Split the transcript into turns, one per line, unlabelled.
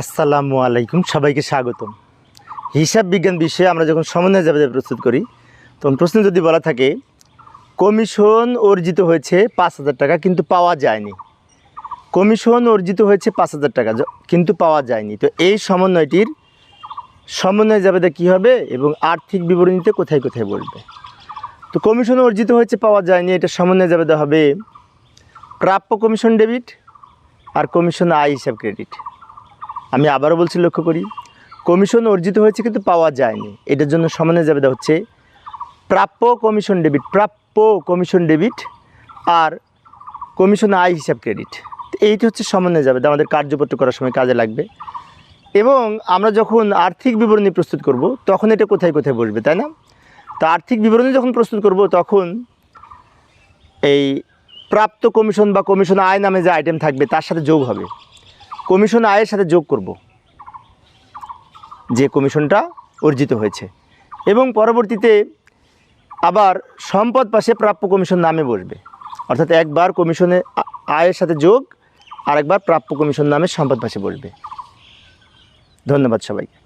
আসসালামু আলাইকুম, সবাইকে স্বাগতম। হিসাব বিজ্ঞান বিষয়ে আমরা যখন সমন্বয় যাবে প্রস্তুত করি, তখন প্রশ্ন যদি বলা থাকে, কমিশন অর্জিত হয়েছে পাঁচ হাজার টাকা, কিন্তু পাওয়া যায়নি। কমিশন অর্জিত হয়েছে পাঁচ হাজার টাকা কিন্তু পাওয়া যায়নি। তো এই সমন্বয়টির সমন্বয় জাবেদা কী হবে এবং আর্থিক বিবরণীতে কোথায় কোথায় বলবে? তো কমিশন অর্জিত হয়েছে, পাওয়া যায়নি, এটা সমন্বয় জাবেদা হবে প্রাপ্য কমিশন ডেবিট আর কমিশন আয় হিসাব ক্রেডিট। আমি আবারও বলছি লক্ষ্য করি, কমিশন অর্জিত হয়েছে কিন্তু পাওয়া যায়নি। এটার জন্য সমানে যাবে দেওয়া হচ্ছে প্রাপ্য কমিশন ডেবিট, প্রাপ্য কমিশন ডেবিট আর কমিশন আয় হিসাব ক্রেডিট। এইটি হচ্ছে সমন্বয় যাবে আমাদের কার্যপত্র করার সময় কাজে লাগবে। এবং আমরা যখন আর্থিক বিবরণী প্রস্তুত করব, তখন এটা কোথায় কোথায় বসবে, তাই না? তো আর্থিক বিবরণী যখন প্রস্তুত করব, তখন এই প্রাপ্ত কমিশন বা কমিশন আয় নামে যে আইটেম থাকবে, তার সাথে যোগ হবে। কমিশন আয়ের সাথে যোগ করব। যে কমিশনটা অর্জিত হয়েছে। এবং পরবর্তীতে আবার সম্পদ পাশে প্রাপ্য কমিশন নামে বসবে। অর্থাৎ একবার কমিশনে আয়ের সাথে যোগ, আরেকবার প্রাপ্য কমিশন নামে সম্পদ পাশে বসবে। ধন্যবাদ সবাইকে।